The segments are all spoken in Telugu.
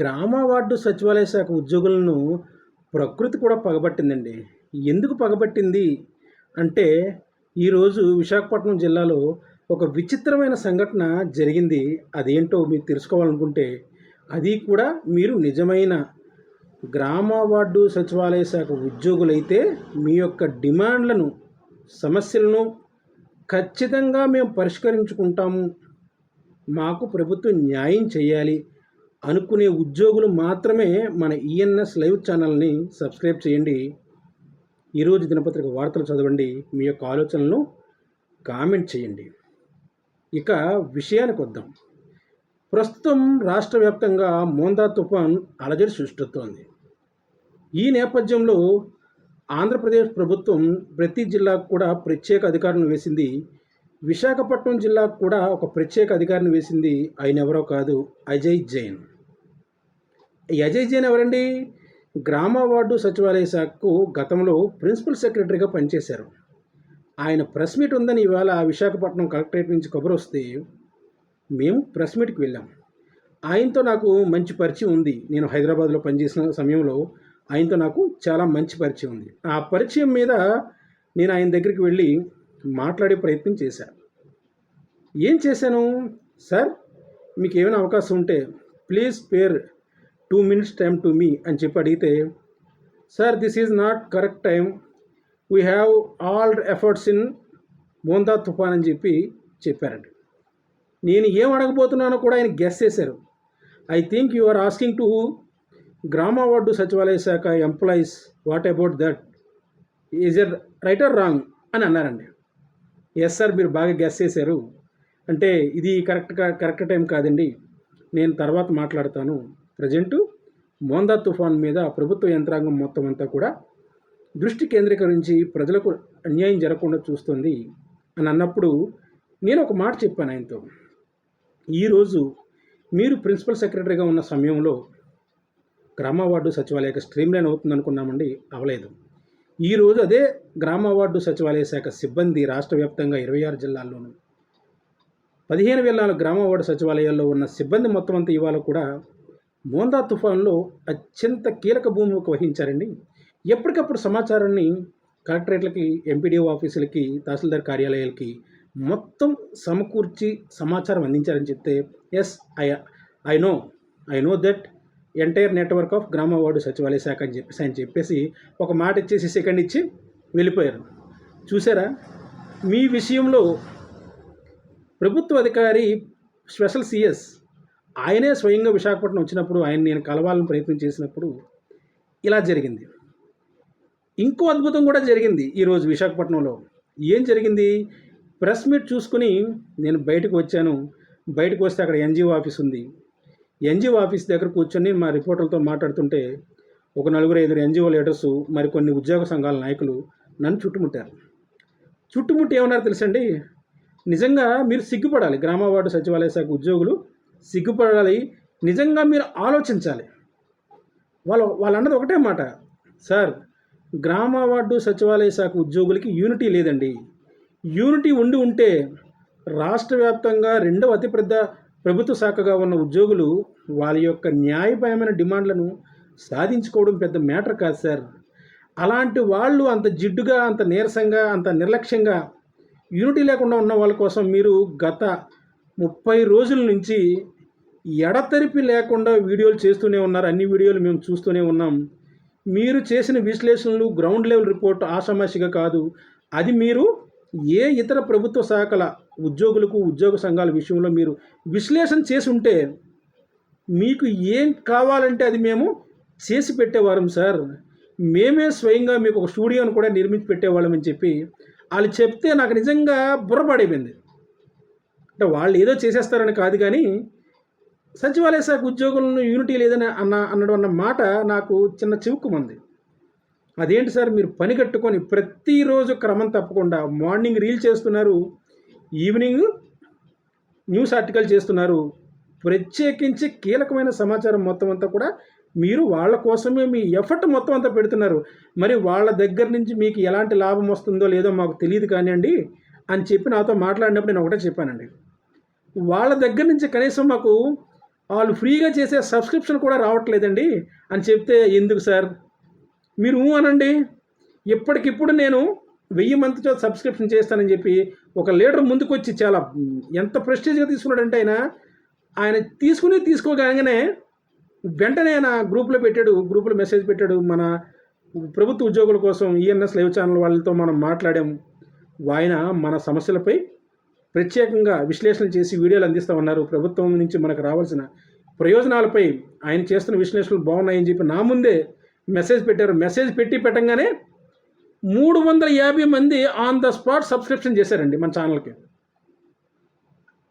గ్రామ వార్డు సచివాలయ శాఖ ఉద్యోగులను ప్రకృతి కూడా పగబట్టిందండి. ఎందుకు పగబట్టింది? అంటే ఈరోజు విశాఖపట్నం జిల్లాలో ఒక విచిత్రమైన సంఘటన జరిగింది. అదేంటో మీరు తెలుసుకోవాలనుకుంటే అది కూడా మీరు నిజమైన గ్రామ వార్డు సచివాలయ శాఖ ఉద్యోగులైతే మీ యొక్క డిమాండ్లను సమస్యలను ఖచ్చితంగా మేము పరిష్కరించుకుంటాము. మాకు ప్రభుత్వం న్యాయం చేయాలి. అనుకునే ఉద్యోగులు మాత్రమే మన ఈఎన్ఎస్ లైవ్ ఛానల్ని సబ్స్క్రైబ్ చేయండి. ఈరోజు దినపత్రిక వార్తలు చదవండి. మీ యొక్క ఆలోచనలను కామెంట్ చేయండి. ఇక విషయానికి వద్దాం. ప్రస్తుతం రాష్ట్ర వ్యాప్తంగా మోందా తుఫాన్ అలజడి సృష్టిస్తోంది. ఈ నేపథ్యంలో ఆంధ్రప్రదేశ్ ప్రభుత్వం ప్రతి జిల్లాకు కూడా ప్రత్యేక అధికారులను వేసింది. విశాఖపట్నం జిల్లాకు కూడా ఒక ప్రత్యేక అధికారిని వేసింది. ఆయన ఎవరో కాదు అజయ్ జైన్. యజయజన్ అజయ్ ఎవరండి? గ్రామ వార్డు సచివాలయ శాఖకు గతంలో ప్రిన్సిపల్ సెక్రటరీగా పనిచేశారు. ఆయన ప్రెస్ మీట్ ఉందని ఇవాళ విశాఖపట్నం కలెక్టరేట్ నుంచి కబురు వస్తే మేము ప్రెస్ మీట్కి వెళ్ళాం. ఆయనతో నాకు మంచి పరిచయం ఉంది. నేను హైదరాబాద్లో పనిచేసిన సమయంలో ఆయనతో నాకు చాలా మంచి పరిచయం ఉంది. ఆ పరిచయం మీద నేను ఆయన దగ్గరికి వెళ్ళి మాట్లాడే ప్రయత్నం చేశాను ఏం చేశాను? సార్ మీకు ఏమైనా అవకాశం ఉంటే please spare two minutes time to me అని చెప్పి అడిగితే sir this is not correct time we have all efforts in Montha తుఫాన్ అని చెప్పి చెప్పారండి. నేను ఏం అడగబోతున్నానో కూడా ఆయన గెస్ చేశారు. I think you are asking to గ్రామ వార్డు సచివాలయ శాఖ employees what about that. Is a right or wrong? అని అన్నారండి. ఎస్ సార్ మీరు బాగా గెస్ చేశారు. అంటే ఇది కరెక్ట్ కరెక్ట్ టైం కాదండి. నేను తర్వాత మాట్లాడతాను. ప్రజెంటు మోందా తుఫాన్ మీద ప్రభుత్వ యంత్రాంగం మొత్తం అంతా కూడా దృష్టి కేంద్రీకరించి ప్రజలకు అన్యాయం జరగకుండా చూస్తుంది అని అన్నప్పుడు నేను ఒక మాట చెప్పాను ఆయనతో. ఈరోజు మీరు ప్రిన్సిపల్ సెక్రటరీగా ఉన్న సమయంలో గ్రామ వార్డు సచివాలయ స్ట్రీమ్ లైన్ అవుతుంది అనుకున్నామండి అవలేదు. ఈరోజు అదే గ్రామ వార్డు సచివాలయ శాఖ సిబ్బంది రాష్ట్ర వ్యాప్తంగా ఇరవై ఆరు జిల్లాల్లోనూ పదిహేను వేల నాలుగు గ్రామ వార్డు సచివాలయాల్లో ఉన్న సిబ్బంది మొత్తం అంతా ఇవాళ కూడా మోందా తుఫాన్లో అత్యంత కీలక భూమిక వహించారండి. ఎప్పటికప్పుడు సమాచారాన్ని కలెక్టరేట్లకి ఎంపీడీఓ ఆఫీసులకి తహసీల్దార్ కార్యాలయాలకి మొత్తం సమకూర్చి సమాచారం అందించారని చెప్తే yes I I know I know that entire network of గ్రామ వార్డు సచివాలయ శాఖ అని చెప్పేసి ఆయన చెప్పేసి ఒక మాట ఇచ్చేసి సెకండ్ ఇచ్చి వెళ్ళిపోయారు. చూసారా? మీ విషయంలో ప్రభుత్వ అధికారి స్పెషల్ సిఎస్ ఆయనే స్వయంగా విశాఖపట్నం వచ్చినప్పుడు ఆయన నేను కలవాలని ప్రయత్నం చేసినప్పుడు ఇలా జరిగింది. ఇంకో అద్భుతం కూడా జరిగింది ఈరోజు విశాఖపట్నంలో. ఏం జరిగింది? ప్రెస్ మీట్ చూసుకుని నేను బయటకు వచ్చాను. బయటకు వస్తే అక్కడ ఎన్జిఓ ఆఫీస్ ఉంది. ఎన్జిఓ ఆఫీస్ దగ్గర కూర్చొని మా రిపోర్టర్లతో మాట్లాడుతుంటే ఒక నలుగురు ఐదుగురు ఎన్జిఓ మరి మరికొన్ని ఉద్యోగ సంఘాల నాయకులు నన్ను చుట్టుముట్టారు. చుట్టుముట్టి ఏమన్నారు తెలుసండి? నిజంగా మీరు సిగ్గుపడాలి. గ్రామ వార్డు సచివాలయ శాఖ ఉద్యోగులు సిగ్గుపడాలి. నిజంగా మీరు ఆలోచించాలి. వాళ్ళు వాళ్ళు అన్నది ఒకటే మాట. సార్ గ్రామ వార్డు సచివాలయ శాఖ ఉద్యోగులకి యూనిటీ లేదండి. యూనిటీ ఉండి ఉంటే రాష్ట్ర వ్యాప్తంగా రెండవ అతిపెద్ద ప్రభుత్వ శాఖగా ఉన్న ఉద్యోగులు వాళ్ళ యొక్క న్యాయపరమైన డిమాండ్లను సాధించుకోవడం పెద్ద మ్యాటర్ కాదు సార్. అలాంటి వాళ్ళు అంత జిడ్డుగా అంత నీరసంగా అంత నిర్లక్ష్యంగా యూనిటీ లేకుండా ఉన్న వాళ్ళ కోసం మీరు గత ముప్పై రోజుల నుంచి ఎడతెరిపి లేకుండా వీడియోలు చేస్తూనే ఉన్నారు. అన్ని వీడియోలు మేము చూస్తూనే ఉన్నాం. మీరు చేసిన విశ్లేషణలు గ్రౌండ్ లెవెల్ రిపోర్ట్ ఆషామాషిగా కాదు. అది మీరు ఏ ఇతర ప్రభుత్వ శాఖల ఉద్యోగులకు ఉద్యోగ సంఘాల విషయంలో మీరు విశ్లేషణ చేసి ఉంటే మీకు ఏం కావాలంటే అది మేము చేసి పెట్టేవారం సార్. మేమే స్వయంగా మీకు ఒక స్టూడియోను కూడా నిర్మించి పెట్టేవాళ్ళం అని చెప్పి వాళ్ళు చెప్తే నాకు నిజంగా బుర్రపడైపోయింది అంటే వాళ్ళు ఏదో చేసేస్తారని కాదు కానీ సచివాలయ శాఖ ఉద్యోగులను యూనిటీ లేదని అన్న అన్నడం అన్న మాట నాకు చిన్న చివుక్కుమంది. అదేంటి సార్ మీరు పని కట్టుకొని ప్రతిరోజు క్రమం తప్పకుండా మార్నింగ్ రీల్ చేస్తున్నారు ఈవినింగ్ న్యూస్ ఆర్టికల్ చేస్తున్నారు ప్రత్యేకించి కీలకమైన సమాచారం మొత్తం అంతా కూడా మీరు వాళ్ళ కోసమే మీ ఎఫర్ట్ మొత్తం అంతా పెడుతున్నారు. మరి వాళ్ళ దగ్గర నుంచి మీకు ఎలాంటి లాభం వస్తుందో లేదో మాకు తెలియదు కానివ్వండి అని చెప్పి నాతో మాట్లాడినప్పుడు నేను ఒకటే చెప్పానండి. వాళ్ళ దగ్గర నుంచి కనీసం మాకు వాళ్ళు ఫ్రీగా చేసే సబ్స్క్రిప్షన్ కూడా రావట్లేదండి అని చెప్తే ఎందుకు సార్? మీరు అనండి. ఇప్పటికిప్పుడు నేను వెయ్యి మందితో సబ్స్క్రిప్షన్ చేస్తానని చెప్పి ఒక లీడర్ ముందుకొచ్చి చాలా ఎంత ప్రెస్టేజ్గా తీసుకున్నాడంటే ఆయన ఆయన తీసుకుని తీసుకోగానే వెంటనే ఆయన గ్రూప్లో పెట్టాడు గ్రూప్లో మెసేజ్ పెట్టాడు మన ప్రభుత్వ ఉద్యోగుల కోసం ఈఎన్ఎస్ లైవ్ ఛానల్ వాళ్ళతో మనం మాట్లాడాము. ఆయన మన సమస్యలపై ప్రత్యేకంగా విశ్లేషణ చేసి వీడియోలు అందిస్తూ ఉన్నారు ప్రభుత్వం నుంచి మనకు రావాల్సిన ప్రయోజనాలపై ఆయన చేస్తున్న విశ్లేషణలు బాగున్నాయని చెప్పి నా ముందే మెసేజ్ పెట్టారు. మెసేజ్ పెట్టి పెట్టంగానే మూడు వందల యాభై మంది ఆన్ ద స్పాట్ సబ్స్క్రిప్షన్ చేశారండి మన ఛానల్కి.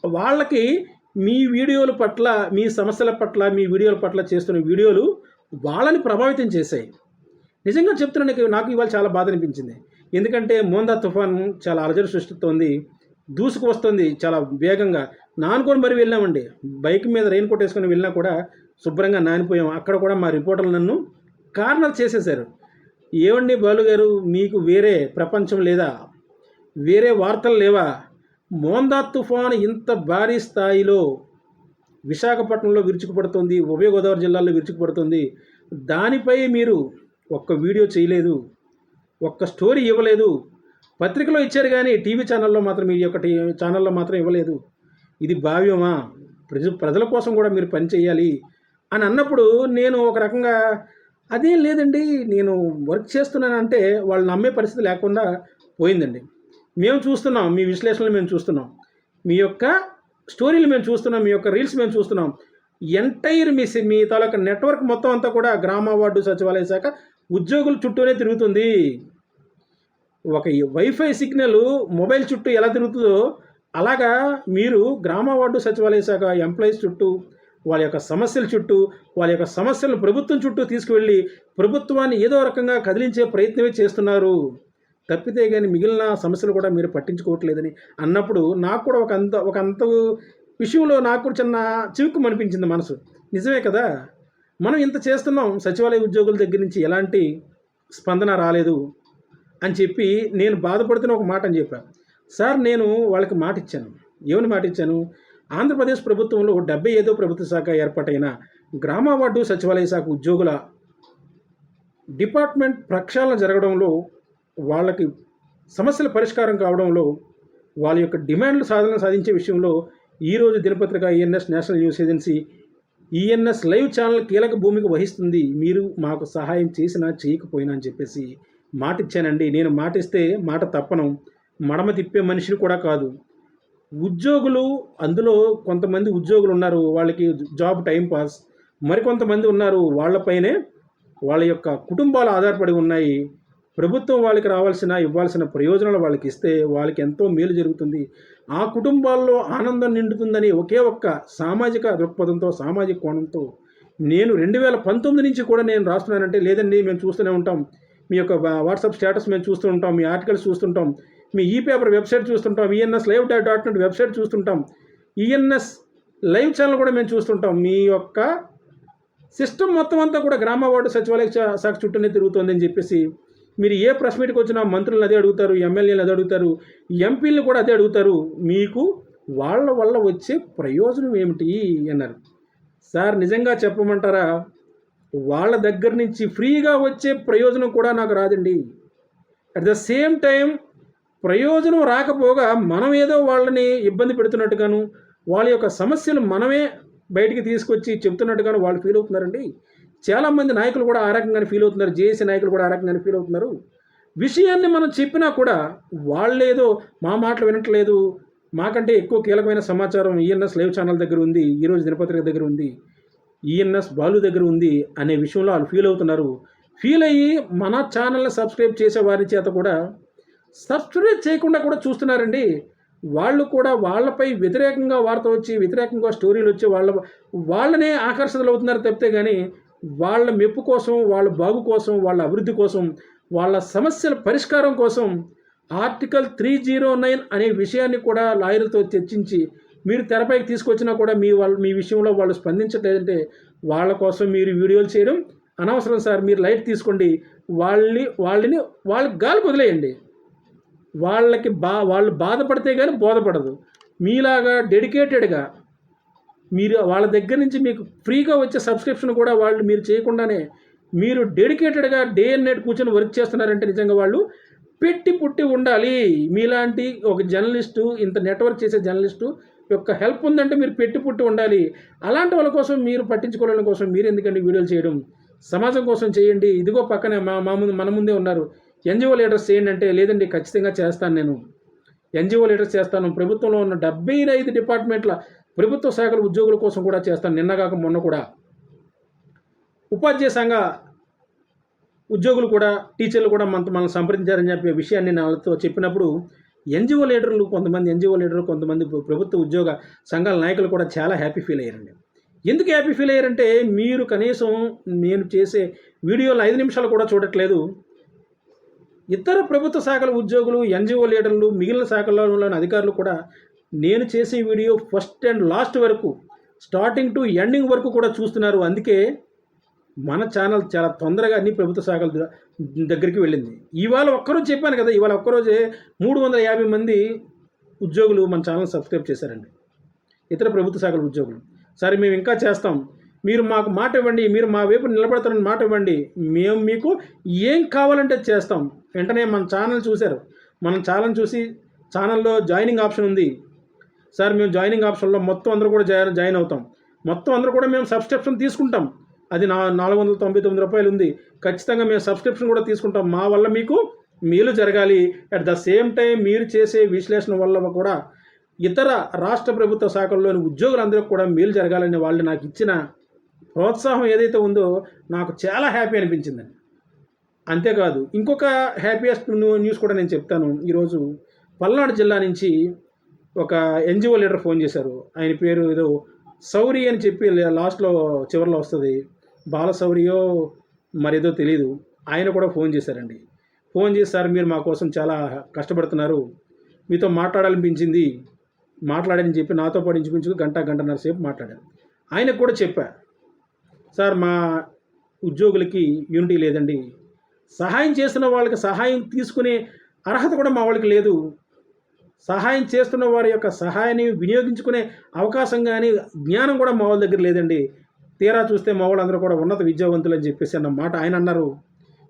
వాళ్ళకి మీ వీడియోల పట్ల మీ సమస్యల పట్ల మీ వీడియోల పట్ల చేస్తున్న వీడియోలు వాళ్ళని ప్రభావితం చేశాయి. నిజంగా చెప్తున్నా నాకు ఇవాళ చాలా బాధ అనిపించింది. ఎందుకంటే మోందా తుఫాన్ చాలా అలజడి సృష్టిస్తోంది. దూసుకు వస్తుంది చాలా వేగంగా. నానుకొని మరి వెళ్ళామండి. బైక్ మీద రెయిన్ కోట్ వేసుకొని వెళ్ళినా కూడా శుభ్రంగా నానిపోయాం. అక్కడ కూడా మా రిపోర్టర్లు నన్ను కార్నర్ చేసేశారు. ఏమండి బాలు గారు మీకు వేరే ప్రపంచం లేదా? వేరే వార్తలు లేవా? మోందా తుఫాను ఇంత భారీ స్థాయిలో విశాఖపట్నంలో విరుచుకుపడుతుంది ఉభయ గోదావరి జిల్లాలో విరుచుకుపడుతుంది. దానిపై మీరు ఒక్క వీడియో చేయలేదు ఒక్క స్టోరీ ఇవ్వలేదు. పత్రికలో ఇచ్చారు కానీ టీవీ ఛానల్లో మాత్రం మీ యొక్క ఛానల్లో మాత్రం ఇవ్వలేదు. ఇది భావ్యమా? ప్రజ ప్రజల కోసం కూడా మీరు పని చేయాలి అని అన్నప్పుడు నేను ఒక రకంగా అదేం లేదండి నేను వర్క్ చేస్తున్నానంటే వాళ్ళు నమ్మే పరిస్థితి లేకుండా పోయిందండి. మేము చూస్తున్నాం మీ విశ్లేషణలు మేము చూస్తున్నాం మీ యొక్క స్టోరీలు మేము చూస్తున్నాం మీ యొక్క రీల్స్ మేము చూస్తున్నాం. ఎంటైర్ మీ మీ తాలూకా నెట్వర్క్ మొత్తం అంతా కూడా గ్రామ వార్డు సచివాలయ శాఖ ఉద్యోగుల చుట్టూనే తిరుగుతుంది. ఒక వైఫై సిగ్నల్ మొబైల్ చుట్టూ ఎలా తిరుగుతుందో అలాగా మీరు గ్రామ వార్డు సచివాలయ శాఖ ఎంప్లాయీస్ చుట్టూ వాళ్ళ యొక్క సమస్యల చుట్టూ వాళ్ళ యొక్క సమస్యలను ప్రభుత్వం చుట్టూ తీసుకువెళ్ళి ప్రభుత్వాన్ని ఏదో రకంగా కదిలించే ప్రయత్నమే చేస్తున్నారు. తప్పితే కానీ మిగిలిన సమస్యలు కూడా మీరు పట్టించుకోవట్లేదని అన్నప్పుడు నాకు కూడా ఒక అంత ఒక అంత విషయంలో నాకు కూడా చిన్న చివుకు అనిపించింది మనసు. నిజమే కదా? మనం ఇంత చేస్తున్నాం సచివాలయ ఉద్యోగుల దగ్గర నుంచి ఎలాంటి స్పందన రాలేదు. అని చెప్పి నేను బాధపడుతున్న ఒక మాట అని చెప్పాను సార్ నేను వాళ్ళకి మాట ఇచ్చాను. ఏమని మాట ఇచ్చాను? ఆంధ్రప్రదేశ్ ప్రభుత్వంలో డెబ్బై ఐదో ప్రభుత్వ శాఖ ఏర్పాటైన గ్రామ వార్డు సచివాలయ శాఖ ఉద్యోగుల డిపార్ట్మెంట్ ప్రక్షాళన జరగడంలో వాళ్ళకి సమస్యల పరిష్కారం కావడంలో వాళ్ళ యొక్క డిమాండ్లు సాధన సాధించే విషయంలో ఈరోజు దినపత్రిక ENS national news agency ENS live channel కీలక భూమిక వహిస్తుంది. మీరు మాకు సహాయం చేసినా చేయకపోయినా అని చెప్పేసి మాట ఇచ్చానండి నేను మాట ఇస్తే మాట తప్పను. మడమ తిప్పే మనిషిని కూడా కాదు. ఉద్యోగులు అందులో కొంతమంది ఉద్యోగులు ఉన్నారు. వాళ్ళకి జాబ్ టైం పాస్. మరికొంతమంది ఉన్నారు. వాళ్ళపైనే వాళ్ళ యొక్క కుటుంబాలు ఆధారపడి ఉన్నాయి. ప్రభుత్వం వాళ్ళకి రావాల్సిన ఇవ్వాల్సిన ప్రయోజనాలు వాళ్ళకి ఇస్తే వాళ్ళకి ఎంతో మేలు జరుగుతుంది. ఆ కుటుంబాల్లో ఆనందం నిండుతుందని ఒకే ఒక్క సామాజిక దృక్పథంతో సామాజిక కోణంతో నేను రెండు వేల పంతొమ్మిది నుంచి కూడా నేను రాస్తున్నానంటే లేదండి మేము చూస్తూనే ఉంటాం. మీ యొక్క వాట్సాప్ స్టేటస్ మేము చూస్తుంటాం మీ ఆర్టికల్స్ చూస్తుంటాం మీ ఈ పేపర్ వెబ్సైట్ చూస్తుంటాం ENS live dot dot net website చూస్తుంటాం ఈఎన్ఎస్ లైవ్ ఛానల్ కూడా మేము చూస్తుంటాం మీ యొక్క సిస్టమ్ మొత్తం అంతా కూడా గ్రామ వార్డు సచివాలయ శాఖ చుట్టూనే తిరుగుతోందని చెప్పేసి మీరు ఏ ప్రెస్ మీట్కి వచ్చినా మంత్రులను అదే అడుగుతారు ఎమ్మెల్యేలు అదే అడుగుతారు ఎంపీలను కూడా అదే అడుగుతారు. మీకు వాళ్ళ వల్ల వచ్చే ప్రయోజనం ఏమిటి అన్నారు. సార్ నిజంగా చెప్పమంటారా? వాళ్ళ దగ్గర నుంచి ఫ్రీగా వచ్చే ప్రయోజనం కూడా నాకు రాదండి. అట్ ద సేమ్ టైం ప్రయోజనం రాకపోగా మనం ఏదో వాళ్ళని ఇబ్బంది పెడుతున్నట్టుగాను వాళ్ళ యొక్క సమస్యలు మనమే బయటికి తీసుకొచ్చి చెప్తున్నట్టుగాను వాళ్ళు ఫీల్ అవుతున్నారండి. చాలామంది నాయకులు కూడా ఆ రకంగానే ఫీల్ అవుతున్నారు. జేఏసీ నాయకులు కూడా ఆ రకంగానే ఫీల్ అవుతున్నారు. విషయాన్ని మనం చెప్పినా కూడా వాళ్ళేదో మా మాటలు వినట్లేదు. మాకంటే ఎక్కువ కీలకమైన సమాచారం ఈఎన్ఎస్ లైవ్ ఛానల్ దగ్గర ఉంది. ఈరోజు దినపత్రిక దగ్గర ఉంది. ఈఎన్ఎస్ బాలు దగ్గర ఉంది అనే విషయంలో వాళ్ళు ఫీల్ అవుతున్నారు. ఫీల్ అయ్యి మన ఛానల్ని సబ్స్క్రైబ్ చేసే వారి చేత కూడా సబ్స్క్రైబ్ చేయకుండా కూడా చూస్తున్నారండి. వాళ్ళు కూడా వాళ్ళపై వ్యతిరేకంగా వార్త వచ్చి వ్యతిరేకంగా స్టోరీలు వచ్చి వాళ్ళ వాళ్ళనే ఆకర్షితులు అవుతున్నారు తప్పితే కానీ వాళ్ళ మెప్పు కోసం వాళ్ళ బాగు కోసం వాళ్ళ అభివృద్ధి కోసం వాళ్ళ సమస్యల పరిష్కారం కోసం ఆర్టికల్ త్రీ జీరో నైన్ అనే విషయాన్ని కూడా లాయర్లతో చర్చించి మీరు తెరపైకి తీసుకొచ్చినా కూడా మీ వాళ్ళ మీ విషయంలో వాళ్ళు స్పందించట్లేదంటే వాళ్ళ కోసం మీరు వీడియోలు చేయడం అనవసరం సార్. మీరు లైట్ తీసుకోండి. వాళ్ళని వాళ్ళని వాళ్ళకి గాలి వదిలేయండి. వాళ్ళకి బా వాళ్ళు బాధపడితే కానీ బోధపడదు. మీలాగా డెడికేటెడ్గా మీరు వాళ్ళ దగ్గర నుంచి మీకు ఫ్రీగా వచ్చే సబ్స్క్రిప్షన్ కూడా వాళ్ళు మీరు చేయకుండానే మీరు డెడికేటెడ్గా డే అండ్ నైట్ కూర్చొని వర్క్ చేస్తున్నారంటే నిజంగా వాళ్ళు పెట్టి పుట్టి ఉండాలి. మీలాంటి ఒక జర్నలిస్టు ఇంత నెట్వర్క్ చేసే జర్నలిస్టు యొక్క హెల్ప్ ఉందంటే మీరు పెట్టి పుట్టి ఉండాలి. అలాంటి వాళ్ళ కోసం మీరు పట్టించుకోవడం కోసం మీరు ఎందుకండి వీడియోలు చేయడం? సమాజం కోసం చేయండి. ఇదిగో పక్కనే మా మా ముందు మన ముందే ఉన్నారు. ఎన్జిఓ లీడర్స్ చేయండి అంటే లేదండి ఖచ్చితంగా చేస్తాను నేను. ఎన్జిఓ లీడర్స్ చేస్తాను. ప్రభుత్వంలో ఉన్న డెబ్బై ఐదు డిపార్ట్మెంట్ల ప్రభుత్వ శాఖల ఉద్యోగుల కోసం కూడా చేస్తాను. నిన్నగాక మొన్న కూడా. ఉపాధ్యాయ సంఘ ఉద్యోగులు కూడా టీచర్లు కూడా మన మనల్ని సంప్రదించారని చెప్పే విషయాన్ని నేను వాళ్ళతో చెప్పినప్పుడు ఎన్జిఓ లీడర్లు కొంతమంది ఎన్జిఓ లీడర్లు కొంతమంది ప్రభుత్వ ఉద్యోగ సంఘాల నాయకులు కూడా చాలా హ్యాపీ ఫీల్ అయ్యారండి. ఎందుకు హ్యాపీ ఫీల్ అయ్యారంటే మీరు కనీసం నేను చేసే వీడియోలు ఐదు నిమిషాలు కూడా చూడట్లేదు. ఇతర ప్రభుత్వ శాఖల ఉద్యోగులు ఎన్జిఓ లీడర్లు మిగిలిన శాఖల్లోని అధికారులు కూడా నేను చేసే వీడియో ఫస్ట్ అండ్ లాస్ట్ వరకు స్టార్టింగ్ టు ఎండింగ్ వరకు కూడా చూస్తున్నారు. అందుకే మన ఛానల్ చాలా తొందరగా అన్ని ప్రభుత్వ శాఖల దగ్గరికి వెళ్ళింది. ఇవాళ ఒక్కరోజు చెప్పాను కదా ఇవాళ ఒక్కరోజే మూడు వందల యాభై మంది ఉద్యోగులు మన ఛానల్ సబ్స్క్రైబ్ చేశారండి. ఇతర ప్రభుత్వ శాఖల ఉద్యోగులు. సరే మేము ఇంకా చేస్తాం. మీరు మాకు మాట ఇవ్వండి మీరు మా వైపు నిలబడతారని మాట ఇవ్వండి. మేము మీకు ఏం కావాలంటే అది చేస్తాం. వెంటనే మన ఛానల్ చూశారు. మనం ఛానల్ చూసి ఛానల్లో జాయినింగ్ ఆప్షన్ ఉంది. సార్ మేము జాయినింగ్ ఆప్షన్లో మొత్తం అందరూ కూడా జాయిన్ అవుతాం. మొత్తం అందరూ కూడా మేము సబ్స్క్రిప్షన్ తీసుకుంటాం. అది నా నాలుగు వందల తొంభై తొమ్మిది రూపాయలు ఉంది ఖచ్చితంగా మేము సబ్స్క్రిప్షన్ కూడా తీసుకుంటాం. మా వల్ల మీకు మేలు జరగాలి. అట్ ద సేమ్ టైం మీరు చేసే విశ్లేషణ వల్ల కూడా ఇతర రాష్ట్ర ప్రభుత్వ శాఖల్లోని ఉద్యోగులందరికీ కూడా మేలు జరగాలని వాళ్ళు నాకు ఇచ్చిన ప్రోత్సాహం ఏదైతే ఉందో నాకు చాలా హ్యాపీ అనిపించిందండి. అంతేకాదు ఇంకొక హ్యాపీయెస్ట్ న్యూస్ కూడా నేను చెప్తాను. ఈరోజు పల్నాడు జిల్లా నుంచి ఒక ఎన్జిఓ లీడర్ ఫోన్ చేశారు. ఆయన పేరు ఏదో సౌరి అని చెప్పి లాస్ట్లో చివరిలో వస్తుంది. బాలశౌరియో మరేదో తెలియదు ఆయన కూడా ఫోన్ చేశారండి. ఫోన్ చేసి సార్ మీరు మా కోసం చాలా కష్టపడుతున్నారు. మీతో మాట్లాడాలనిపించింది. మాట్లాడని చెప్పి నాతో పాటు ఇంచుమించు గంట గంటన్నర సేపు మాట్లాడారు ఆయనకు కూడా చెప్పా సార్ మా ఉద్యోగులకి యూనిటీ లేదండి. సహాయం చేస్తున్న వాళ్ళకి సహాయం తీసుకునే అర్హత కూడా మా వాళ్ళకి లేదు. సహాయం చేస్తున్న వారి యొక్క సహాయాన్ని వినియోగించుకునే అవకాశం కానీ జ్ఞానం కూడా మా వాళ్ళ దగ్గర లేదండి. తీరా చూస్తే మా వాళ్ళందరూ కూడా ఉన్నత విద్యావంతులు అని చెప్పేసి అన్న మాట ఆయన అన్నారు.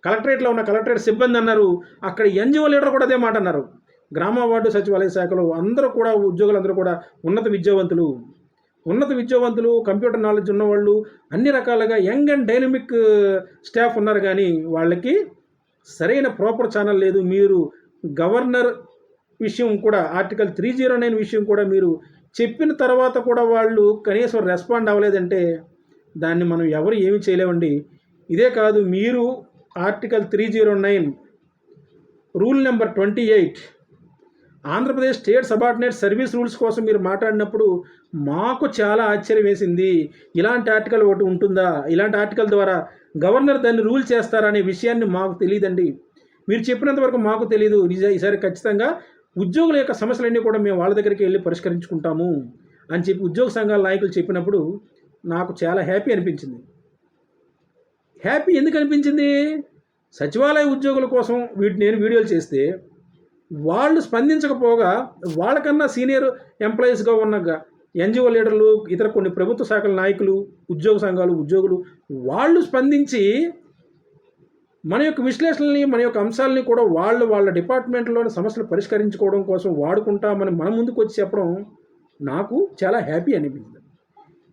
కలెక్టరేట్లో ఉన్న కలెక్టరేట్ సిబ్బంది అన్నారు. అక్కడ ఎన్జిఓ లీడర్ కూడా అదే మాట అన్నారు. గ్రామ వార్డు సచివాలయ శాఖలో అందరూ కూడా ఉద్యోగులందరూ కూడా ఉన్నత విద్యావంతులు. ఉన్నత విద్యావంతులు కంప్యూటర్ నాలెడ్జ్ ఉన్నవాళ్ళు అన్ని రకాలుగా యంగ్ అండ్ డైనమిక్ స్టాఫ్ ఉన్నారు కానీ వాళ్ళకి సరైన ప్రాపర్ ఛానల్ లేదు. మీరు గవర్నర్ విషయం కూడా ఆర్టికల్ త్రీ జీరో నైన్ విషయం కూడా మీరు చెప్పిన తర్వాత కూడా వాళ్ళు కనీసం రెస్పాండ్ అవ్వలేదంటే దాన్ని మనం ఎవరు ఏమి చేయలేమండి ఇదే కాదు మీరు article three zero nine rule number twenty eight Andhra Pradesh state subordinate service rules కోసం మీరు మాట్లాడినప్పుడు మాకు చాలా ఆశ్చర్యం వేసింది. ఇలాంటి ఆర్టికల్ ఒకటి ఉంటుందా? ఇలాంటి ఆర్టికల్ ద్వారా గవర్నర్ దాన్ని రూల్ చేస్తారనే విషయాన్ని మాకు తెలియదండి. మీరు చెప్పినంత వరకు మాకు తెలియదు నిజ ఈసారి ఖచ్చితంగా ఉద్యోగుల యొక్క సమస్యలన్నీ కూడా మేము వాళ్ళ దగ్గరికి వెళ్ళి పరిష్కరించుకుంటాము అని చెప్పి ఉద్యోగ సంఘాల నాయకులు చెప్పినప్పుడు నాకు చాలా హ్యాపీ అనిపించింది. హ్యాపీ ఎందుకు అనిపించింది? సచివాలయ ఉద్యోగుల కోసం వీటి నేను వీడియోలు చేస్తే వాళ్ళు స్పందించకపోగా వాళ్ళకన్నా సీనియర్ ఎంప్లాయీస్గా ఉన్న ఎన్జిఓ లీడర్లు ఇతర కొన్ని ప్రభుత్వ శాఖల నాయకులు ఉద్యోగ సంఘాలు ఉద్యోగులు వాళ్ళు స్పందించి మన యొక్క విశ్లేషణల్ని మన యొక్క అంశాలని కూడా వాళ్ళు వాళ్ళ డిపార్ట్మెంట్లోని సమస్యలు పరిష్కరించుకోవడం కోసం వాడుకుంటామని మన ముందుకు వచ్చి చెప్పడం నాకు చాలా హ్యాపీ అనిపించింది.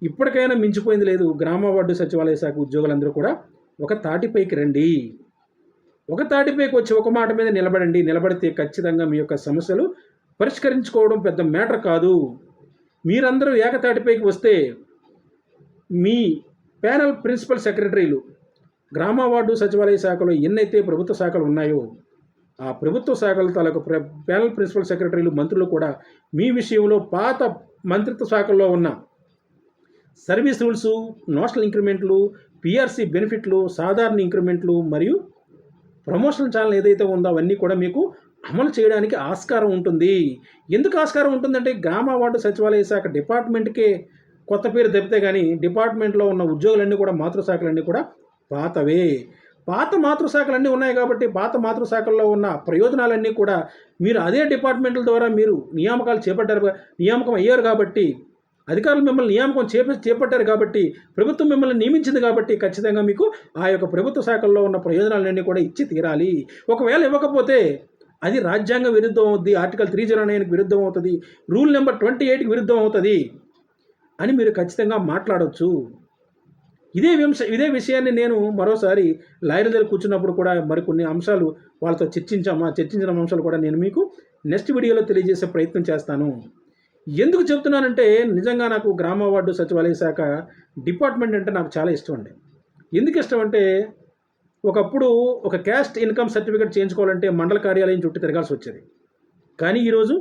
ఇప్పటికైనా మించిపోయింది లేదు. గ్రామ వార్డు సచివాలయ శాఖ ఉద్యోగులందరూ కూడా ఒక తాటిపైకి రండి. ఒక తాటిపైకి వచ్చి ఒక మాట మీద నిలబడండి. నిలబడితే ఖచ్చితంగా మీ యొక్క సమస్యలు పరిష్కరించుకోవడం పెద్ద మ్యాటర్ కాదు. మీరందరూ ఏకతాటిపైకి వస్తే మీ ప్యానల్ ప్రిన్సిపల్ సెక్రటరీలు గ్రామ వార్డు సచివాలయ శాఖలో ఎన్నైతే ప్రభుత్వ శాఖలు ఉన్నాయో ఆ ప్రభుత్వ శాఖల తాలూకు ప్ర ప్యానల్ ప్రిన్సిపల్ సెక్రటరీలు మంత్రులు కూడా మీ విషయంలో పాత మంత్రిత్వ శాఖల్లో ఉన్న సర్వీస్ రూల్స్ నోషనల్ ఇంక్రిమెంట్లు పిఆర్సీ బెనిఫిట్లు సాధారణ ఇంక్రిమెంట్లు మరియు ప్రమోషన్ ఛానల్ ఏదైతే ఉందో అవన్నీ కూడా మీకు అమలు చేయడానికి ఆస్కారం ఉంటుంది. ఎందుకు ఆస్కారం ఉంటుందంటే గ్రామ వార్డు సచివాలయ శాఖ డిపార్ట్మెంట్కే కొత్త పేరు తప్పితే కానీ డిపార్ట్మెంట్లో ఉన్న ఉద్యోగులన్నీ కూడా మాతృశాఖలన్నీ కూడా పాతవే. పాత మాతృశాఖలన్నీ ఉన్నాయి కాబట్టి పాత మాతృశాఖల్లో ఉన్న ప్రయోజనాలన్నీ కూడా మీరు అదే డిపార్ట్మెంట్ల ద్వారా మీరు నియామకాలు చేపట్టారు నియామకం అయ్యారు కాబట్టి అధికారులు మిమ్మల్ని నియామకం చేప చేపట్టారు కాబట్టి ప్రభుత్వం మిమ్మల్ని నియమించింది కాబట్టి ఖచ్చితంగా మీకు ఆ యొక్క ప్రభుత్వ శాఖల్లో ఉన్న ప్రయోజనాలన్నీ కూడా ఇచ్చి తీరాలి. ఒకవేళ ఇవ్వకపోతే అది రాజ్యాంగ విరుద్ధం అవుద్ది ఆర్టికల్ త్రీ జీరో నైన్కి విరుద్ధం అవుతుంది రూల్ నెంబర్ ట్వంటీ ఎయిట్కి విరుద్ధం అవుతుంది అని మీరు ఖచ్చితంగా మాట్లాడవచ్చు ఇదే వింశ ఇదే విషయాన్ని నేను మరోసారి లాయర్ దగ్గర కూర్చున్నప్పుడు కూడా మరికొన్ని అంశాలు వాళ్ళతో చర్చించామా చర్చించిన అంశాలు కూడా నేను మీకు నెక్స్ట్ వీడియోలో తెలియజేసే ప్రయత్నం చేస్తాను. ఎందుకు చెబుతున్నానంటే నిజంగా నాకు గ్రామ వార్డు సచివాలయ శాఖ డిపార్ట్మెంట్ అంటే నాకు చాలా ఇష్టం అండి. ఎందుకు ఇష్టం అంటే ఒకప్పుడు ఒక క్యాస్ట్ ఇన్కమ్ సర్టిఫికేట్ చేయించుకోవాలంటే మండల కార్యాలయం చుట్టూ తిరగాల్సి వచ్చేది. కానీ ఈరోజు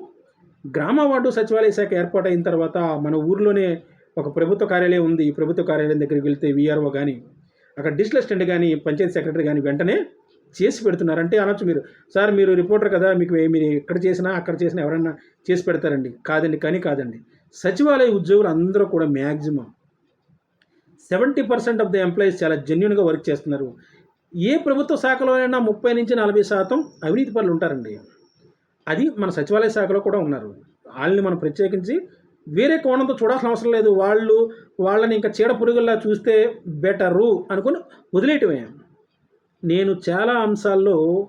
గ్రామ వార్డు సచివాలయ శాఖ ఏర్పాటు అయిన తర్వాత మన ఊర్లోనే ఒక ప్రభుత్వ కార్యాలయం ఉంది. ప్రభుత్వ కార్యాలయం దగ్గరికి వెళ్తే వీఆర్ఓ కానీ అక్కడ డిజిటల్ అసిస్టెంట్ కానీ పంచాయతీ సెక్రటరీ కానీ వెంటనే చేసి పెడుతున్నారంటే అనొచ్చు మీరు. సార్ మీరు రిపోర్టర్ కదా మీకు మీరు ఎక్కడ చేసినా అక్కడ చేసినా ఎవరన్నా చేసి పెడతారండి. కాదండి కానీ కాదండి. సచివాలయ ఉద్యోగులు అందరూ కూడా maximum seventy percent of the employees చాలా జెన్యున్గా వర్క్ చేస్తున్నారు. ఏ ప్రభుత్వ శాఖలోనైనా ముప్పై నుంచి నలభై శాతం అవినీతి పనులు ఉంటారండి. అది మన సచివాలయ శాఖలో కూడా ఉన్నారు. వాళ్ళని మనం ప్రత్యేకించి వేరే కోణంతో చూడాల్సిన అవసరం లేదు. వాళ్ళు వాళ్ళని ఇంకా చీడ పురుగుల్లా చూస్తే బెటరు అనుకుని వదిలేయటమే. నేను చాలా అంశాల్లో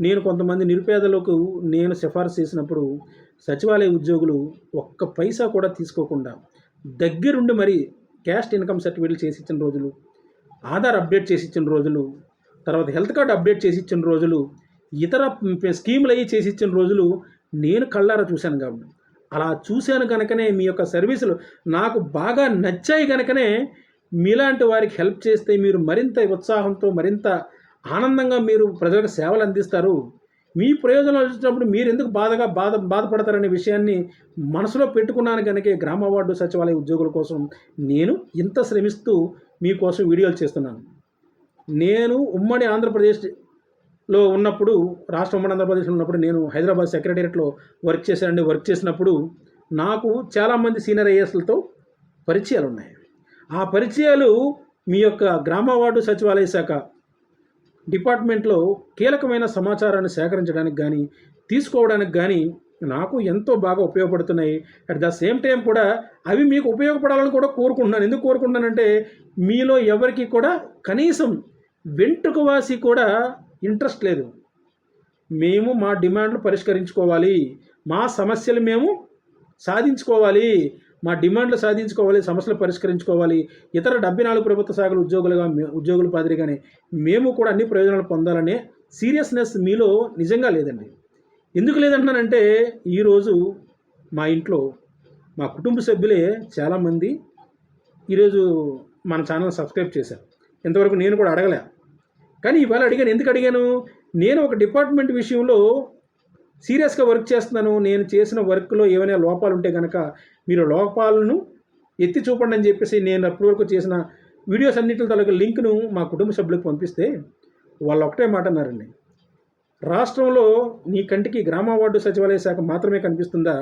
నేను కొంతమంది నిరుపేదలకు నేను సిఫార్సు చేసినప్పుడు సచివాలయ ఉద్యోగులు ఒక్క పైసా కూడా తీసుకోకుండా దగ్గరుండి మరి క్యాస్ట్ ఇన్కమ్ సర్టిఫికేట్లు చేసి ఇచ్చిన రోజులు ఆధార్ అప్డేట్ చేసి ఇచ్చిన రోజులు తర్వాత హెల్త్ కార్డ్ అప్డేట్ చేసి ఇచ్చిన రోజులు ఇతర స్కీములు అయ్యి చేసి ఇచ్చిన రోజులు నేను కళ్ళారా చూశాను కాబట్టి. అలా చూశాను కనుకనే మీ యొక్క సర్వీసులు నాకు బాగా నచ్చాయి కనుకనే మీలాంటి వారికి హెల్ప్ చేస్తే మీరు మరింత ఉత్సాహంతో మరింత ఆనందంగా మీరు ప్రజలకు సేవలు అందిస్తారు. మీ ప్రయోజనాలు వచ్చినప్పుడు మీరు ఎందుకు బాధగా బాధ బాధపడతారనే విషయాన్ని మనసులో పెట్టుకున్నాను కనుక గ్రామ వార్డు సచివాలయ ఉద్యోగుల కోసం నేను ఇంత శ్రమిస్తూ మీకోసం వీడియోలు చేస్తున్నాను. నేను ఉమ్మడి ఆంధ్రప్రదేశ్లో ఉన్నప్పుడు రాష్ట్ర ఉమ్మడి ఆంధ్రప్రదేశ్లో ఉన్నప్పుడు నేను హైదరాబాద్ సెక్రటేరియట్లో వర్క్ చేశానండి. వర్క్ చేసినప్పుడు నాకు చాలామంది సీనియర్ ఐఏఎస్లతో పరిచయాలు ఉన్నాయి ఆ పరిచయాలు మీ యొక్క గ్రామ వార్డు సచివాలయ శాఖ డిపార్ట్మెంట్లో కీలకమైన సమాచారాన్ని సేకరించడానికి కానీ తీసుకోవడానికి కానీ నాకు ఎంతో బాగా ఉపయోగపడుతున్నాయి. అట్ ద సేమ్ టైం కూడా అవి మీకు ఉపయోగపడాలని కూడా కోరుకుంటున్నాను. ఎందుకు కోరుకుంటున్నానంటే మీలో ఎవరికి కూడా కనీసం వెంట్రుకవాసి కూడా ఇంట్రెస్ట్ లేదు. మేము మా డిమాండ్లు పరిష్కరించుకోవాలి. మా సమస్యలు మేము సాధించుకోవాలి. మా డిమాండ్లు సాధించుకోవాలి సమస్యలు పరిష్కరించుకోవాలి ఇతర డెబ్బై నాలుగు ప్రభుత్వ శాఖల ఉద్యోగులుగా ఉద్యోగుల మాదిరిగానే మేము కూడా అన్ని ప్రయోజనాలు పొందాలనే సీరియస్నెస్ మీలో నిజంగా లేదండి. ఎందుకు లేదంటున్నానంటే ఈరోజు మా ఇంట్లో మా కుటుంబ సభ్యులే చాలామంది ఈరోజు మన ఛానల్ సబ్స్క్రైబ్ చేశారు. ఇంతవరకు నేను కూడా అడగలే. కానీ ఇవాళ అడిగాను. ఎందుకు అడిగాను? నేను ఒక డిపార్ట్మెంట్ విషయంలో సీరియస్గా వర్క్ చేస్తున్నాను నేను చేసిన వర్క్లో ఏమైనా లోపాలు ఉంటే కనుక మీరు లోపాలను ఎత్తి చూపండి అని చెప్పేసి నేను అప్పటి వరకు చేసిన వీడియోస్ అన్నింటి తాలూకు లింక్ను మా కుటుంబ సభ్యులకు పంపిస్తే వాళ్ళు ఒకటే మాట అన్నారండి. రాష్ట్రంలో నీ కంటికి గ్రామ వార్డు సచివాలయ శాఖ మాత్రమే కనిపిస్తుందా?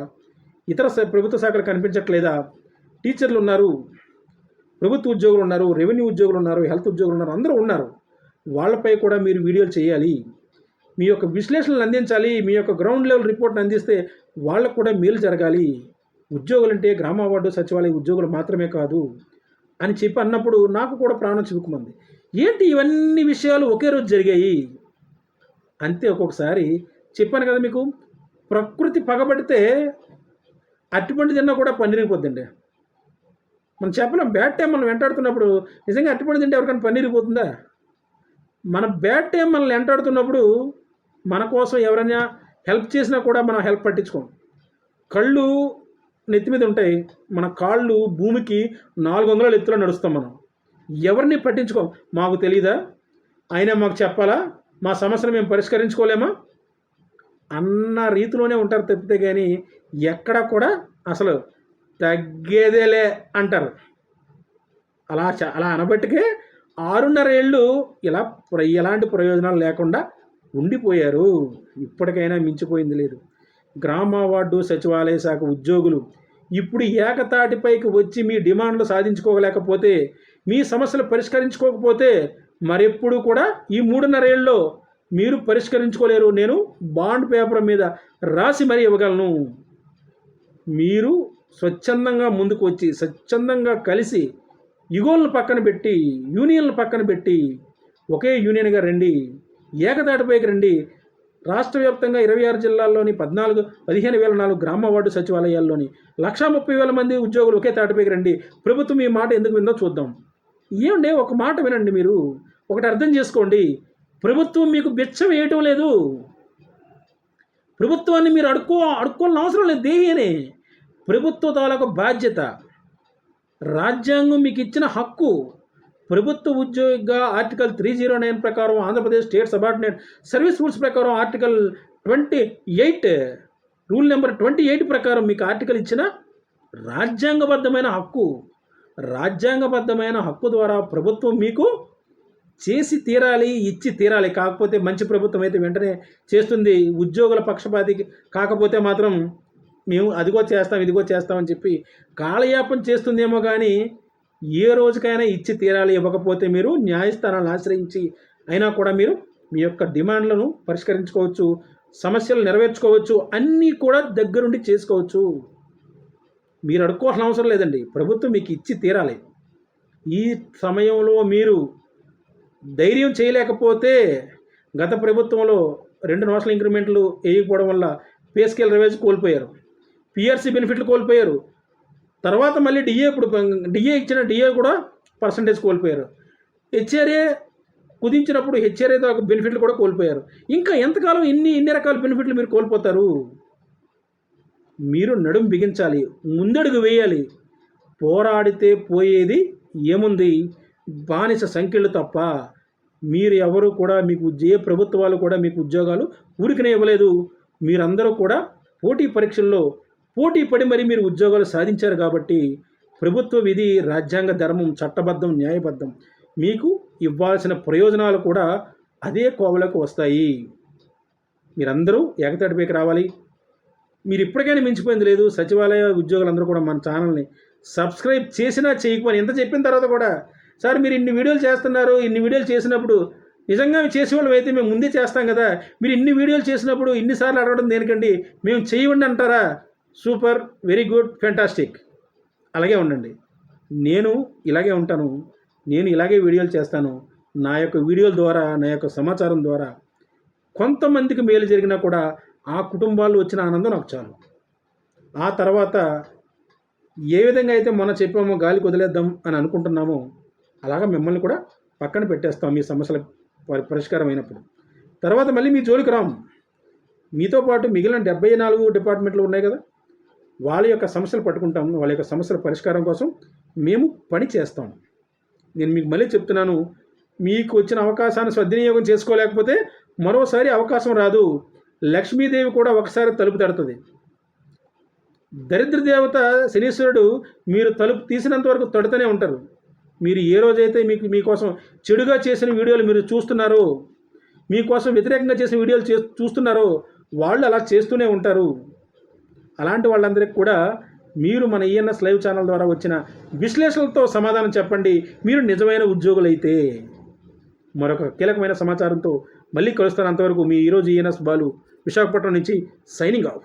ఇతర ప్రభుత్వ శాఖలు కనిపించట్లేదా? టీచర్లు ఉన్నారు ప్రభుత్వ ఉద్యోగులు ఉన్నారు రెవెన్యూ ఉద్యోగులు ఉన్నారు హెల్త్ ఉద్యోగులు ఉన్నారు అందరూ ఉన్నారు. వాళ్ళపై కూడా మీరు వీడియోలు చేయాలి. మీ యొక్క విశ్లేషణలు అందించాలి మీ యొక్క గ్రౌండ్ లెవెల్ రిపోర్ట్ని అందిస్తే వాళ్ళకు కూడా మేలు జరగాలి. ఉద్యోగులంటే గ్రామ వార్డు సచివాలయ ఉద్యోగులు మాత్రమే కాదు అని చెప్పి అన్నప్పుడు నాకు కూడా ప్రాణం చివుకుమంది ఏంటి ఇవన్నీ విషయాలు ఒకే రోజు జరిగాయి? అంతే ఒక్కొక్కసారి చెప్పాను కదా మీకు ప్రకృతి పగబడితే అట్టిపండు తిన్నా కూడా పన్నీరిగిపోద్దండి మనం చెప్పలేం బ్యాడ్ టైం మనం వెంటాడుతున్నప్పుడు నిజంగా అట్టిపండు తింటే ఎవరికైనా పన్నీరిగిపోతుందా మన బ్యాడ్ టైం మనల్ని వెంటాడుతున్నప్పుడు మన కోసం ఎవరైనా హెల్ప్ చేసినా కూడా మనం హెల్ప్ పట్టించుకోం. కళ్ళు నెత్తి మీద ఉంటాయి. మన కాళ్ళు భూమికి నాలుగు వందల ఎత్తులో నడుస్తాం మనం. ఎవరిని పట్టించుకోం? మాకు తెలియదా అయినా మాకు చెప్పాలా? మా సమస్యను మేము పరిష్కరించుకోలేమా? అన్న రీతిలోనే ఉంటారు తప్పితే కానీ ఎక్కడ కూడా అసలు తగ్గేదేలే అంటారు. అలా చ అలా అనబట్టికే ఆరున్నర ఏళ్ళు ఇలా ఎలాంటి ప్రయోజనాలు లేకుండా ఉండిపోయారు. ఇప్పటికైనా మించిపోయింది లేదు. గ్రామ వార్డు సచివాలయ శాఖ ఉద్యోగులు ఇప్పుడు ఏకతాటిపైకి వచ్చి మీ డిమాండ్లు సాధించుకోలేకపోతే మీ సమస్యలు పరిష్కరించుకోకపోతే మరెప్పుడు కూడా ఈ మూడున్నరేళ్ళలో మీరు పరిష్కరించుకోలేరు. నేను బాండ్ పేపర్ మీద రాసి మరీ ఇవ్వగలను. మీరు స్వచ్ఛందంగా ముందుకు వచ్చి స్వచ్ఛందంగా కలిసి యుగోలను పక్కన పెట్టి యూనియన్లు పక్కన పెట్టి ఒకే యూనియన్గా రండి. ఏకతాటిపైకి రండి. రాష్ట్ర వ్యాప్తంగా ఇరవై ఆరు జిల్లాల్లోని పద్నాలుగు పదిహేను వేల నాలుగు గ్రామ వార్డు సచివాలయాల్లోని లక్షా ముప్పై వేల మంది ఉద్యోగులు ఒకే తాటిపైకి రండి. ప్రభుత్వం ఈ మాట ఎందుకు విందో చూద్దాం. ఏమండి? ఒక మాట వినండి మీరు. ఒకటి అర్థం చేసుకోండి. ప్రభుత్వం మీకు బిచ్చం వేయటం లేదు. ప్రభుత్వాన్ని మీరు అడుక్కో అడుక్కోవాలని అవసరం లేదు. దేహేనే ప్రభుత్వ తాలూకు బాధ్యత. రాజ్యాంగం మీకు ఇచ్చిన హక్కు. ప్రభుత్వ ఉద్యోగిగా ఆర్టికల్ త్రీ జీరో నైన్ ప్రకారం Andhra Pradesh state subordinate service rules ప్రకారం article twenty eight rule number twenty eight ప్రకారం మీకు ఆర్టికల్ ఇచ్చిన రాజ్యాంగబద్ధమైన హక్కు రాజ్యాంగబద్ధమైన హక్కు ద్వారా ప్రభుత్వం మీకు చేసి తీరాలి ఇచ్చి తీరాలి. కాకపోతే మంచి ప్రభుత్వం అయితే వెంటనే చేస్తుంది. ఉద్యోగుల పక్షపాతి కాకపోతే మాత్రం మేము అదిగో చేస్తాం ఇదిగో చేస్తామని చెప్పి కాలయాపన చేస్తుందేమో కానీ ఏ రోజుకైనా ఇచ్చి తీరాలి ఇవ్వకపోతే మీరు న్యాయస్థానాలను ఆశ్రయించి అయినా కూడా మీరు మీ యొక్క డిమాండ్లను పరిష్కరించుకోవచ్చు సమస్యలు నెరవేర్చుకోవచ్చు అన్నీ కూడా దగ్గరుండి చేసుకోవచ్చు. మీరు అడుక్కోవాల్సిన అవసరం లేదండి. ప్రభుత్వం మీకు ఇచ్చి తీరాలి. ఈ సమయంలో మీరు ధైర్యం చేయలేకపోతే గత ప్రభుత్వంలో రెండు నోషనల్ ఇంక్రిమెంట్లు వేయకపోవడం వల్ల పే స్కేల్ కోల్పోయారు. పిఆర్సీ బెనిఫిట్లు కోల్పోయారు. తర్వాత మళ్ళీ డిఏ ఇప్పుడు డిఏ ఇచ్చిన డిఏ కూడా పర్సంటేజ్ కోల్పోయారు. హెచ్ఆర్ఏ కుదించినప్పుడు హెచ్ఆర్ఏ బెనిఫిట్లు కూడా కోల్పోయారు. ఇంకా ఎంతకాలం ఇన్ని ఇన్ని రకాల బెనిఫిట్లు మీరు కోల్పోతారు? మీరు నడుం బిగించాలి ముందడుగు వేయాలి. పోరాడితే పోయేది ఏముంది? బానిస సంఖ్యలు తప్ప. మీరు ఎవరు కూడా మీకు ఏ ప్రభుత్వాలు కూడా మీకు ఉద్యోగాలు ఊరికనే ఇవ్వలేదు. మీరందరూ కూడా పోటీ పరీక్షల్లో పోటీ పడి మరి మీరు ఉద్యోగాలు సాధించారు కాబట్టి ప్రభుత్వ విధి రాజ్యాంగ ధర్మం చట్టబద్ధం న్యాయబద్ధం మీకు ఇవ్వాల్సిన ప్రయోజనాలు కూడా అదే కోవలకు వస్తాయి. మీరందరూ ఏకతాటిపైకి రావాలి. మీరు ఇప్పటికైనా మించిపోయింది లేదు. సచివాలయ ఉద్యోగులందరూ కూడా మన ఛానల్ని సబ్స్క్రైబ్ చేసినా చేయకపోయినా ఎంత చెప్పిన తర్వాత కూడా సార్ మీరు ఇన్ని వీడియోలు చేస్తున్నారు. ఇన్ని వీడియోలు చేసినప్పుడు నిజంగా చేసేవాళ్ళం అయితే మేము ముందే చేస్తాం కదా. మీరు ఇన్ని వీడియోలు చేసినప్పుడు ఇన్నిసార్లు అడగడం దేనికండి? మేము చేయవండి అంటారా? సూపర్ వెరీ గుడ్ ఫెంటాస్టిక్ అలాగే ఉండండి. నేను ఇలాగే ఉంటాను. నేను ఇలాగే వీడియోలు చేస్తాను. నా యొక్క వీడియోల ద్వారా నా యొక్క సమాచారం ద్వారా కొంతమందికి మేలు జరిగినా కూడా ఆ కుటుంబాల్లో వచ్చిన ఆనందం నాకు చాలు. ఆ తర్వాత ఏ విధంగా అయితే మొన్న చెప్పామో గాలికి వదిలేద్దాం అని అనుకుంటున్నామో అలాగా మిమ్మల్ని కూడా పక్కన పెట్టేస్తాం మీ సమస్యల పరి- పరిష్కారం అయినప్పుడు. తర్వాత మళ్ళీ మీ జోలికి రాము. మీతో పాటు మిగిలిన డెబ్బై నాలుగు డిపార్ట్మెంట్లు ఉన్నాయి కదా? వాళ్ళ యొక్క సమస్యలు పట్టుకుంటాం వాళ్ళ యొక్క సమస్యల పరిష్కారం కోసం మేము పని చేస్తాం. నేను మీకు మళ్ళీ చెప్తున్నాను మీకు వచ్చిన అవకాశాన్ని సద్వినియోగం చేసుకోలేకపోతే మరోసారి అవకాశం రాదు. లక్ష్మీదేవి కూడా ఒకసారి తలుపు తడుతుంది. దరిద్ర దేవత శనీశ్వరుడు మీరు తలుపు తీసినంత వరకు తడుతూనే ఉంటారు. మీరు ఏ రోజైతే మీకు మీకోసం చెడుగా చేసిన వీడియోలు మీరు చూస్తున్నారో మీకోసం వ్యతిరేకంగా చేసిన వీడియోలు చే చూస్తున్నారో వాళ్ళు అలా చేస్తూనే ఉంటారు. అలాంటి వాళ్ళందరికీ కూడా మీరు మన ఈఎన్ఎస్ లైవ్ ఛానల్ ద్వారా వచ్చిన విశ్లేషణలతో సమాధానం చెప్పండి. మీరు నిజమైన ఉద్యోగులైతే. మరొక కీలకమైన సమాచారంతో మళ్ళీ కలుస్తాను అంతవరకు మీ ఈరోజు ఈఎన్ఎస్ బాలు విశాఖపట్నం నుంచి సైనింగ్ ఆఫ్.